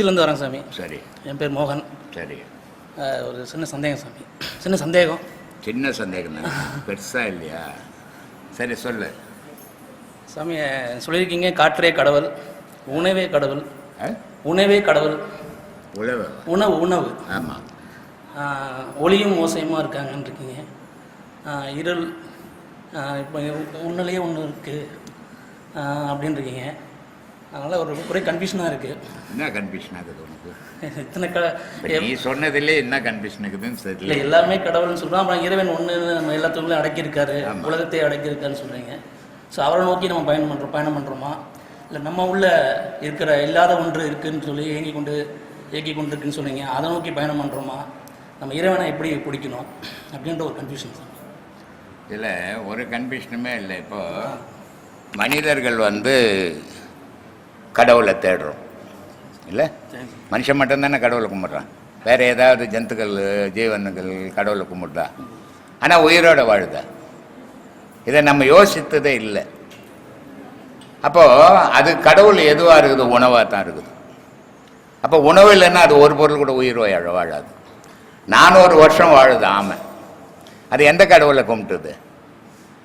திருச்சியிலேருந்து வரேன் சாமி. சரி. என் பேர் மோகன். சரி. ஒரு சின்ன சந்தேகம் சாமி. சின்ன சந்தேகம். சின்ன சந்தேகம் தானே? பெருசா இல்லையா? சரி சொல்லு. சாமி சொல்லியிருக்கீங்க காற்றே கடவுள் உணவே கடவுள்? உணவே கடவுள். உழவு உணவு. உணவு ஆமாம் ஒளியும் மோசையுமா இருக்காங்கன்னு இருக்கீங்க. இருள் இப்போ உன்னிலேயே ஒன்று இருக்குது அப்படின்னு இருக்கீங்க. அதனால் ஒரு ஒரே கன்ஃபியூஷனாக இருக்குது என்ன கன்ஃபியூஷன் ஆகுது உனக்கு? இத்தனை க நீ சொன்னதுலே என்ன கன்ஃபியூஷன் இருக்குதுன்னு இல்லை தெரியல எல்லாமே கடவுள்னு சொல்கிறோம் அப்புறம் இறைவன் ஒன்று நம்ம எல்லாத்துக்குள்ளே அடக்கியிருக்காரு. ஆமா. உலகத்தை அடக்கியிருக்காருன்னு சொல்கிறீங்க ஸோ அவரை நோக்கி நம்ம பயணம் பண்ணுறோம் பயணம் பண்ணுறோமா இல்லை நம்ம உள்ள இருக்கிற இல்லாத ஒன்று இருக்குன்னு சொல்லி ஏங்கி கொண்டு இயக்கி கொண்டு இருக்குன்னு சொன்னீங்க. அதை நோக்கி பயணம் பண்ணுறோமா நம்ம இறைவனை எப்படி பிடிக்கணும்? அப்படின்ற ஒரு கன்ஃபியூஷன் சார் இதில் ஒரு கன்ஃபியூஷனுமே இல்லை. இப்போ மனிதர்கள் வந்து கடவுளை தேடுறோம். இல்லை? மனுஷன் மட்டும்தானே கடவுளை கும்பிட்றான். வேறு ஏதாவது ஜந்துக்கள் ஜீவன்கள் கடவுளை கும்பிட்றா ஆனால் உயிரோட வாழுதா? இதை நம்ம யோசித்ததே இல்லை. அப்போது அது கடவுள் எதுவாக இருக்குது? உணவாக தான் இருக்குது. அப்போ உணவு இல்லைன்னா அது ஒரு பொருள் கூட உயிர் வாழ வாழாது. நானூறு வருஷம் வாழுது ஆமை. அது எந்த கடவுளை கும்பிட்டுது?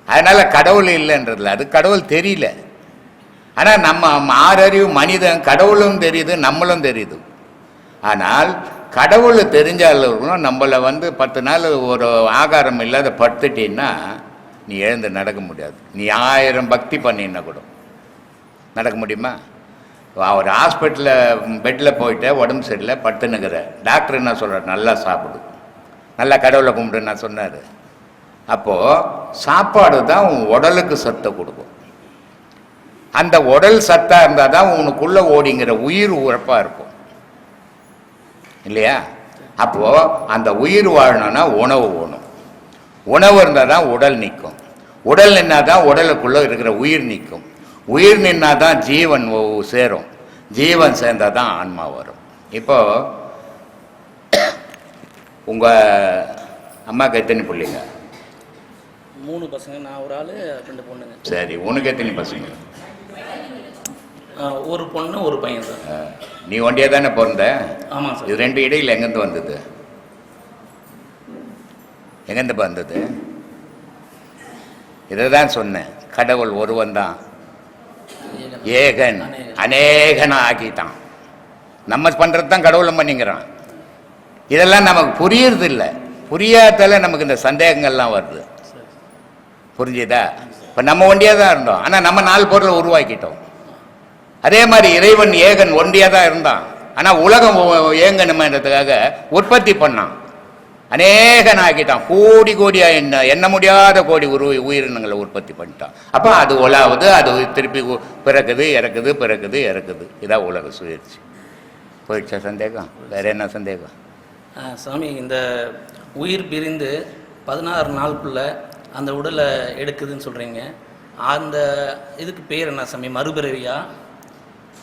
அதனால் கடவுள் இல்லைன்றதில்ல அது கடவுள் தெரியல. ஆனால் நம்ம ஆறறிவு மனிதன் கடவுளும் தெரியுது நம்மளும் தெரியுது. ஆனால் கடவுள் தெரிஞ்சாலும் நம்மளை வந்து பத்து நாள் ஒரு ஆகாரம் இல்லாத படுத்துட்டீன்னா நீ எழுந்து நடக்க முடியாது. நீ ஆயிரம் பக்தி பண்ணினா கூட. நடக்க முடியுமா? ஒரு ஹாஸ்பிட்டலில் பெட்டில் போயிட்டு உடம்பு சரியில்லை படுத்துனுக்கிற டாக்டர் என்ன சொல்கிறார் நல்லா சாப்பிடு. நல்லா கடவுளை கும்பிடுன்னு நான் சொன்னார். அப்போது சாப்பாடு தான் உன் உடலுக்கு சத்தை கொடுக்கும். அந்த உடல் சத்தாக இருந்தால் தான் உனக்குள்ளே ஓடிங்கிற உயிர் உறப்பாக இருக்கும். இல்லையா? அப்போது அந்த உயிர் வாழணும்னா உணவு வேணும். உணவு இருந்தால் தான் உடல் நிற்கும் உடல் நின்னா தான் உடலுக்குள்ளே இருக்கிற உயிர் நிற்கும் உயிர் நின்னா தான் ஜீவன் சேரும். ஜீவன் சேர்ந்தால் தான் ஆன்மா வரும். இப்போ உங்கள் அம்மாவுக்கு எத்தனை பிள்ளைங்க? மூணு பசங்க. நான் ஒரு ஆள் ரெண்டு பொண்ணுங்க. சரி உனக்கு எத்தனை பசங்க? ஒரு பொண்ணு ஒரு பையன் சார். நீ ஒண்டியா தானே பிறந்த? ஆமாம் சார். இது ரெண்டு இடையில் எங்கேருந்து வந்தது? எங்கேருந்து வந்தது? இதை தான் சொன்னேன். கடவுள் ஒருவன் தான். ஏகன். அநேகனா ஆக்கிட்டான் நம்ம பண்ணுறது தான் கடவுளை பண்ணிங்கிறான் இதெல்லாம் நமக்கு புரியறது இல்லை புரியாதால நமக்கு இந்த சந்தேகங்கள்லாம் வருது. புரிஞ்சுதா? இப்போ நம்ம ஒண்டியாக தான் இருந்தோம். ஆனால் நம்ம நாலு பொருளை உருவாக்கிட்டோம். அதே மாதிரி இறைவன் ஏகன் ஒண்டியாக தான் இருந்தான். ஆனால் உலகம் ஏங்கணுமன்றதுக்காக உற்பத்தி பண்ணான். அநேகன் ஆக்கிட்டான் கோடி கோடியா என்ன எண்ண முடியாத கோடி உரு உயிரினங்களை உற்பத்தி பண்ணிட்டான். அப்போ அது உலாவுது அது திருப்பி பிறக்குது இறக்குது பிறக்குது இறக்குது. இதான் உலக சுயற்சி போயிடுச்சா சந்தேகம்? வேற என்ன சந்தேகம்? சாமி இந்த உயிர் பிரிந்து பதினாறு நாளுக்குள்ள அந்த உடலை எடுக்குதுன்னு சொல்கிறீங்க அந்த இதுக்கு பேர் என்ன சாமி? மறுபிறவியா?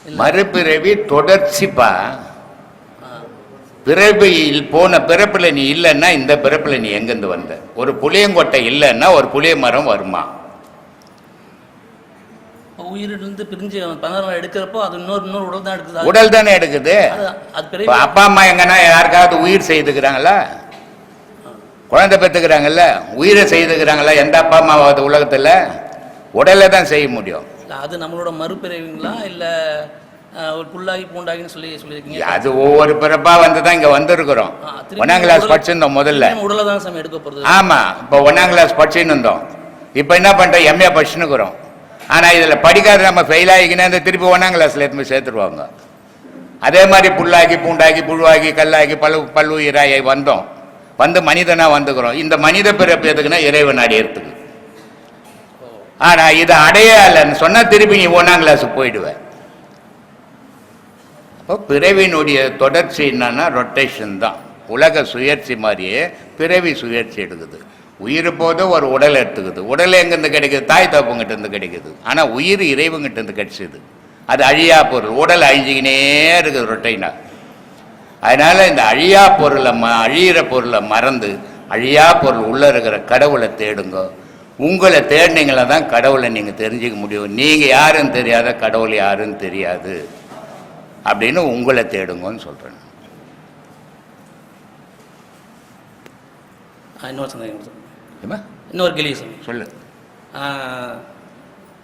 மறுபிறவி தொடர்ச்சிப்பா. பிறவியில் போன பிறப்புல நீ இல்லைன்னா இந்த பிறப்புல நீ எங்கேருந்து வந்த? ஒரு புளியங்கொட்டை இல்லைன்னா ஒரு புளிய மரம் வருமா? உயிரிலிருந்து பிரிஞ்சு பதினாறு எடுக்கிறப்போ அது இன்னொரு இன்னொரு உடல் தான் எடுக்குது? உடல் தானே எடுக்குது. அப்பா அம்மா எங்கன்னா யாருக்காவது உயிர் செய்துக்கிறாங்களா? குழந்தை பெற்றுக்கிறாங்கல்ல உயிரை செய்துக்கிறாங்களா எந்த அப்பா அம்மாவாவது உலகத்துல? உடலை தான் செய்ய முடியும். அது நம்மளோட மறுபிறவிங்களா? இல்லை ஒரு புல்லாகி பூண்டாகின்னு சொல்லி சொல்லியிருக்கீங்க? அது ஒவ்வொரு பிறப்பா வந்து தான் இங்க வந்திருக்கிறோம். ஒன்னாம் கிளாஸ் படிச்சிருந்தோம் முதல்ல. உடலை தான் சாமி எடுக்க போகிறது ஆமா இப்போ ஒன்னாம் கிளாஸ் படிச்சுன்னு இருந்தோம். இப்போ என்ன பண்றோம்? எம்ஏ படிச்சுன்னுக்குறோம் ஆனா இதுல படிக்காத நம்ம ஃபெயில் ஆகிக்கினா இந்த திருப்பி ஒன்னாம் கிளாஸ்ல எடுத்து சேர்த்துருவாங்க. அதே மாதிரி புல்லாகி பூண்டாகி புழுவாகி கல்லாகி பல்லு பல்லுயிராகி வந்தோம். வந்து மனிதனா வந்துக்கிறோம். இந்த மனித பிறப்பு எதுக்குன்னா இறைவன் அடையறதுக்கு. ஆனா இதை அடையாளன்னு சொன்னா திருப்பி நீ ஒன்னாம் கிளாஸ் போயிடுவேன் அப்போ பிறவினுடைய தொடர்ச்சி என்னன்னா ரொட்டேஷன் தான். உலக சுயற்சி மாதிரியே பிறவி சுயற்சி எடுக்குது. உயிர் போதும் ஒரு உடல் எடுத்துக்குது. உடல் எங்கேருந்து கிடைக்குது? தாய் தப்புங்கிட்ட இருந்து கிடைக்குது. ஆனால் உயிர் இறைவங்கிட்ட இருந்து கிடைச்சிது. அது அழியா பொருள். உடல் அழிஞ்சிக்கினே இருக்குது ரொட்டைனா அதனால இந்த அழியா பொருளை ம அழியிற பொருளை மறந்து அழியா பொருள் உள்ளே இருக்கிற கடவுளை தேடுங்க. உங்களை தேடினீங்களா தான் கடவுளை நீங்கள் தெரிஞ்சுக்க முடியும். நீங்கள் யாருன்னு தெரியாத கடவுள் யாருன்னு தெரியாது. அப்படின்னு உங்களை தேடுங்கன்னு சொல்கிறேன் இன்னொரு சந்தேகம் இன்னொரு கேள்வி சொல்லு. ஆ,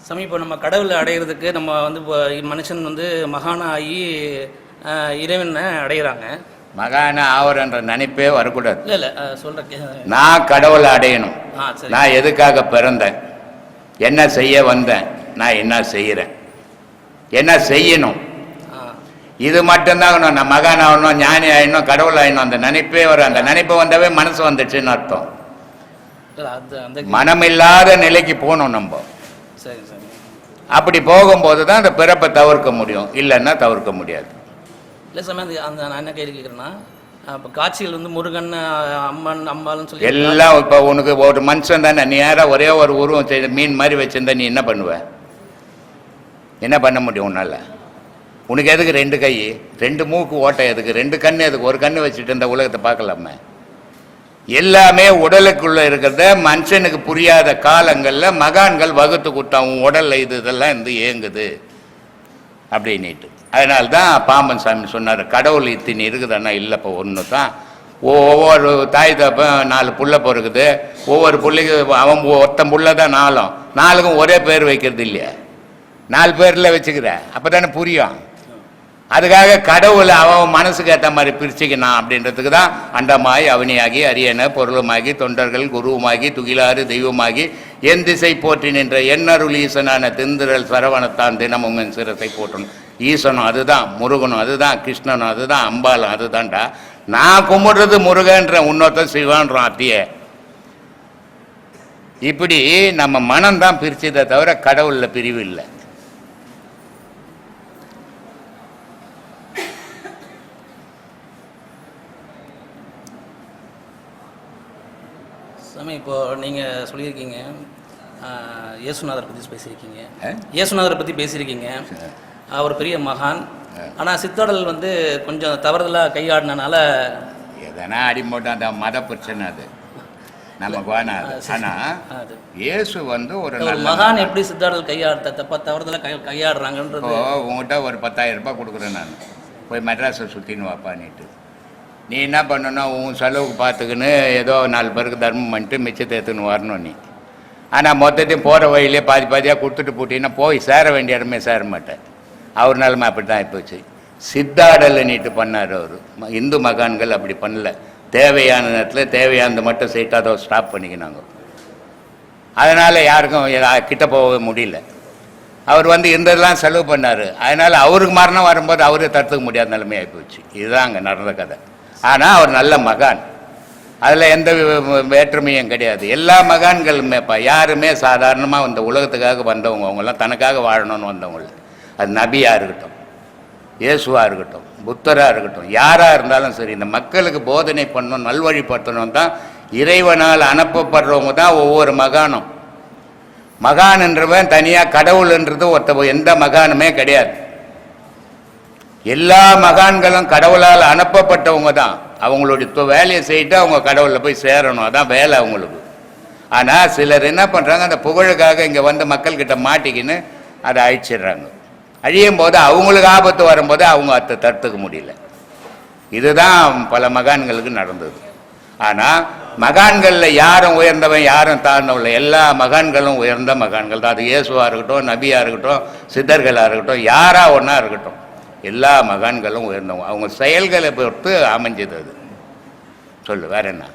சாமி இப்போ நம்ம கடவுளை அடையிறதுக்கு நம்ம வந்து இப்போ மனுஷன் வந்து மகான ஆகி ஆ, இறைவனை அடையிறாங்க. மகான ஆவரன்ற நினைப்பே வரக்கூடாது. இல்லை இல்லை சொல்கிறேன் நான் கடவுளை அடையணும். நான் எதுக்காக பிறந்தேன்? என்ன செய்ய வந்தேன்? நான் என்ன செய்கிறேன் என்ன செய்யணும்? இது மட்டும்தான். நான் மகான் ஆகணும் ஞானி ஆகணும் கடவுள் ஆகணும் அந்த நினைப்பே வரும் அந்த நினைப்பு வந்தவே மனசு வந்துச்சுன்னு அர்த்தம். இல்லை அது அந்த மனமில்லாத நிலைக்கு போகணும் நம்ம. சரி சரி. அப்படி போகும்போது தான் அந்த பிறப்பை தவிர்க்க முடியும். இல்லைன்னா தவிர்க்க முடியாது. இல்லை சாமி அந்த அந்த நான் என்ன கேள்வி கேட்குறேன்னா இப்போ காட்சிகள் வந்து முருகன் அம்மன் அம்பாள்னு சொல்லி எல்லாம் இப்போ உனக்கு ஒரு மனுஷன் தானே நீ யாரா ஒரே ஒரு உருவம் செய்த மீன் மாதிரி வச்சிருந்தா நீ என்ன பண்ணுவ? என்ன பண்ண முடியும் உன்னால? உனக்கு எதுக்கு ரெண்டு கை? ரெண்டு மூக்கு ஓட்டை எதுக்கு? ரெண்டு கண்ணு எதுக்கு? ஒரு கண்ணு வச்சுட்டு இந்த உலகத்தை பார்க்கலாமே. எல்லாமே உடலுக்குள்ள இருக்கிறத மனுஷனுக்கு புரியாத காலங்களில் மகான்கள் வகுத்து கொடுத்தான் உன் உடல்ல இது இதெல்லாம் இருந்து இயங்குது அப்படின்னுட்டு. அதனால தான் பாம்பன் சாமி சொன்னார் கடவுள் இத்தினி இருக்குதுன்னா இல்லைப்போ ஒன்று தான் ஒவ்வொரு தாய் தப்பன் நாலு புள்ள பிறகுது ஒவ்வொரு பிள்ளைக்கு அவன் ஒருத்தன் புள்ள தான் நாலும். நாலுக்கும் ஒரே பேர் வைக்கிறது இல்லையா. நாலு பேரில் வச்சுக்கிற. அப்போ தானே புரியும். அதுக்காக கடவுளை அவன் மனசுக்கு ஏற்ற மாதிரி பிரிச்சுக்கணும் அப்படின்றதுக்கு தான் அண்டமாய் அவனியாகி அரியணை பொருளுமாகி தொண்டர்கள் குருவுமாகி துகிலாறு தெய்வமாகி என் திசை போற்றி நின்ற எண்ணருள் ஈசனான திந்திரல் சரவணத்தான் தினமும் என் சிரத்தை போற்றணும் ஈசனும் அதுதான் முருகனும் அதுதான் கிருஷ்ணனும் அதுதான் அம்பாலும் அதுதான்டா. நான் கும்பிடுறது முருகன்ற உன்னொத்த சிவான்றான் அத்தியே இப்படி நம்ம மனம்தான் பிரிச்சதை தவிர கடவுளில் பிரிவு இல்லை. சாமி இப்போ நீங்கள் சொல்லியிருக்கீங்க இயேசுநாதரை பற்றி பேசியிருக்கீங்க? இயேசுநாதரை பற்றி பேசியிருக்கீங்க. அவர் பெரிய மகான். ஆனால் சித்தோடல் வந்து கொஞ்சம் தவறுதலாக கையாடினனால எதனா அடிமோட்டம் அந்த மத பிரச்சனை அது. நமக்கு வேணாம் அது. ஆனா அது. இயேசு வந்து ஒரு மகான் எப்படி சித்தாடல் கையாட தப்பா தவறுதலாக கை கையாடுறாங்கன்றது இப்போ உங்ககிட்ட ஒரு பத்தாயிரம் ரூபாய் கொடுக்குறேன் நான். போய் மெட்ராஸை சுற்றின்னு வாப்பான்னுட்டு. நீ என்ன பண்ணணும் உன் செலவுக்கு பார்த்துக்கின்னு ஏதோ நாலு பேருக்கு தர்மம் பண்ணிட்டு மிச்சத்தை எடுத்துன்னு வரணும் நீ. ஆனால் மொத்தத்தையும் போகிற வழியிலே பாதி பாதியாக கொடுத்துட்டு போட்டீங்கன்னா போய் சேர வேண்டிய இடமே சேர மாட்டேன் அவர் நிலமை அப்படி தான் ஆகிப்போச்சு சித்தாடலை நீட்டு பண்ணார் அவர். இந்து மகான்கள் அப்படி பண்ணல. தேவையான நேரத்தில் தேவையானது மட்டும் செய்யிட்டு அதை ஸ்டாப் பண்ணிக்கினாங்க. அதனால் யாருக்கும் கிட்ட போக முடியல. அவர் வந்து இருந்ததெல்லாம் செலவு பண்ணார். அதனால் அவருக்கு மரணம் வரும்போது அவரே தடுத்துக்க முடியாத நிலைமை ஆகிப்போச்சு இதுதான் அங்கே நடந்த கதை. ஆனால் அவர் நல்ல மகான். அதில் எந்த வேற்றுமையும் கிடையாது. எல்லா மகான்களுமேப்பா யாருமே சாதாரணமாக இந்த உலகத்துக்காக வந்தவங்க அவங்கெல்லாம் தனக்காக வாழணும்னு வந்தவங்கள அது நபியாக இருக்கட்டும் இயேசுவாக இருக்கட்டும் புத்தராக இருக்கட்டும் யாராக இருந்தாலும் சரி இந்த மக்களுக்கு போதனை பண்ணணும் நல்வழிப்படுத்தணும் தான் இறைவனால் அனுப்பப்படுறவங்க தான் ஒவ்வொரு மகானும். மகான் என்றவன் தனியாக கடவுள்ன்றது ஒருத்த எந்த மகானுமே கிடையாது. எல்லா மகான்களும் கடவுளால் அனுப்பப்பட்டவங்க தான். அவங்களுடைய வேலையை செய்யிட்டு அவங்க கடவுளில் போய் சேரணும். அதான் வேலை அவங்களுக்கு. ஆனால் சிலர் என்ன பண்ணுறாங்க அந்த புகழுக்காக இங்கே வந்து மக்கள்கிட்ட மாட்டிக்கின்னு அதை அழிச்சிடுறாங்க. அழியும் போது அவங்களுக்கு ஆபத்து வரும்போது அவங்க அதை தடுத்துக்க முடியல. இதுதான் பல மகான்களுக்கு நடந்தது. ஆனால் மகான்களில் யாரும் உயர்ந்தவன் யாரும் தாழ்ந்தவன் எல்லா மகான்களும் உயர்ந்த மகான்கள் தான். அது இயேசுவாக இருக்கட்டும் நபியாக இருக்கட்டும் சித்தர்களாக இருக்கட்டும் யாராக ஒன்றா இருக்கட்டும். எல்லா மகான்களும் உயர்ந்தவங்க. அவங்க செயல்களை பொறுத்து அமைஞ்சது அது. சொல்லு வேற என்ன?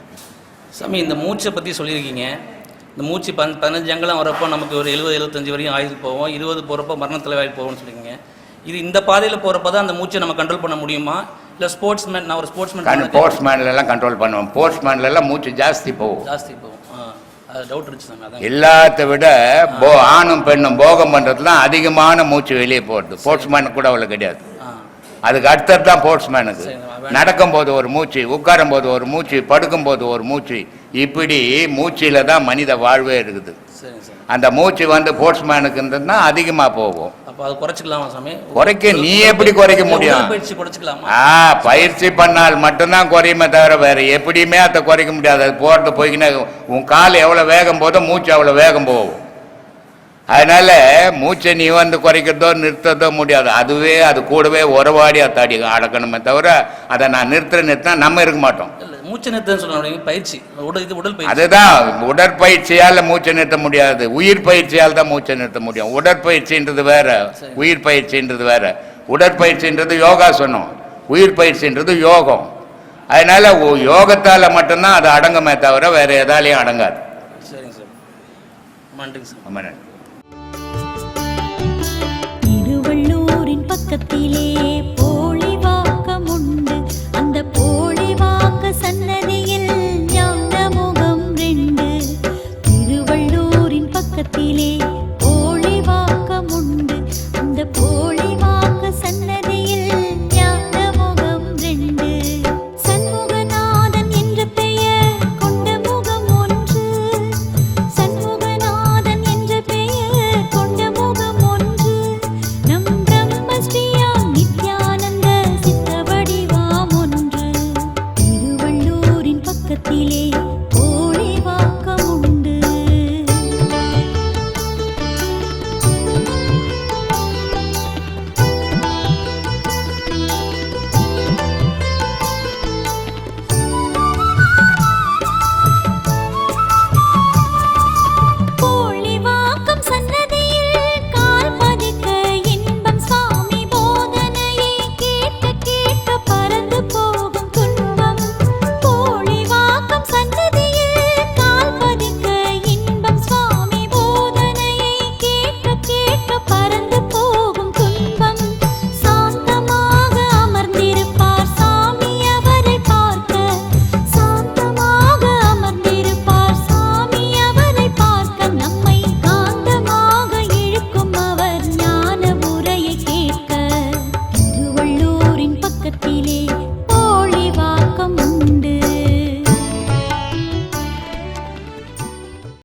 சாமி இந்த மூச்சை பற்றி சொல்லியிருக்கீங்க. இந்த மூச்சு பன் பதினஞ்சு அங்கலம் வரப்போ நமக்கு ஒரு எழுபது எழுபத்தஞ்சு வரையும் ஆயுள் போவோம் இருபது போகிறப்போ மரணத்தில் ஆயுள் போவோம்னு சொல்லியிருக்கீங்க. இது இந்த பாதையில் போகிறப்ப தான் அந்த மூச்சை நம்ம கண்ட்ரோல் பண்ண முடியுமா? இல்லை ஸ்போர்ட்ஸ் மேன் நான் ஒரு ஸ்போர்ட்ஸ் மேன் போஸ்ட்மேன்லாம் கண்ட்ரோல் பண்ணுவோம். போஸ்ட்மேன்லாம் மூச்சு ஜாஸ்தி போகும். ஜாஸ்தி போகும். டவுட் இருந்துச்சு எல்லாத்த விட போ ஆணும் பெண்ணும் போகம் பண்ணுறதுலாம் அதிகமான மூச்சு வெளியே போகிறது போஸ்ட்மேன் கூட அவ்வளோ கிடையாது. அதுக்கு அடுத்தது தான் போஸ்ட்மேனுக்கு சரி, வேணாம். நடக்கும்போது ஒரு மூச்சு உட்காரும் போது ஒரு மூச்சு படுக்கும்போது ஒரு மூச்சு. இப்படி மூச்சில தான் மனித வாழ்வே இருக்குது. அந்த மூச்சு வந்து போஸ்ட்மேனுக்கு இருந்ததுன்னா அதிகமாக போகும். குறைக்க நீ எப்படி குறைக்க முடியும்? ஆ பயிற்சி பண்ணால் மட்டும்தான் குறையுமே தவிர வேற எப்படியுமே அதை குறைக்க முடியாது. அது போகிறது போய்க்கினே உன் கால் எவ்வளோ வேகம் போதோ மூச்சு அவ்வளோ வேகம் போகும். அதனால மூச்சை நீ வந்து குறைக்கிறதோ நிறுத்ததோ முடியாது. அதுவே அது கூடவே உறவாடி அத்தாடி அடக்கணுமே தவிர அதை நான் நிறுத்துற நிறுத்தினா நம்ம இருக்க மாட்டோம். மூச்சு நிறுத்தன்னு சொல்லுவாங்க பயிற்சி. உடல் இது உடல் அதுதான் உடற்பயிற்சியால மூச்சை நிறுத்த முடியாது. உயிர் பயிற்சியால் தான் மூச்சை நிறுத்த முடியும். உடற்பயிற்சின்றது வேற. உயிர் பயிற்சின்றது வேற. உடற்பயிற்சின்றது யோகா சொன்னோம் உயிர் பயிற்சின்றது யோகம். அதனால யோகத்தால மட்டும்தான் அது அடங்குமே தவிர வேற எதாலையும் அடங்காது. சரிங்க சார். நன்றிங்க சார். ரொம்ப நன்றி.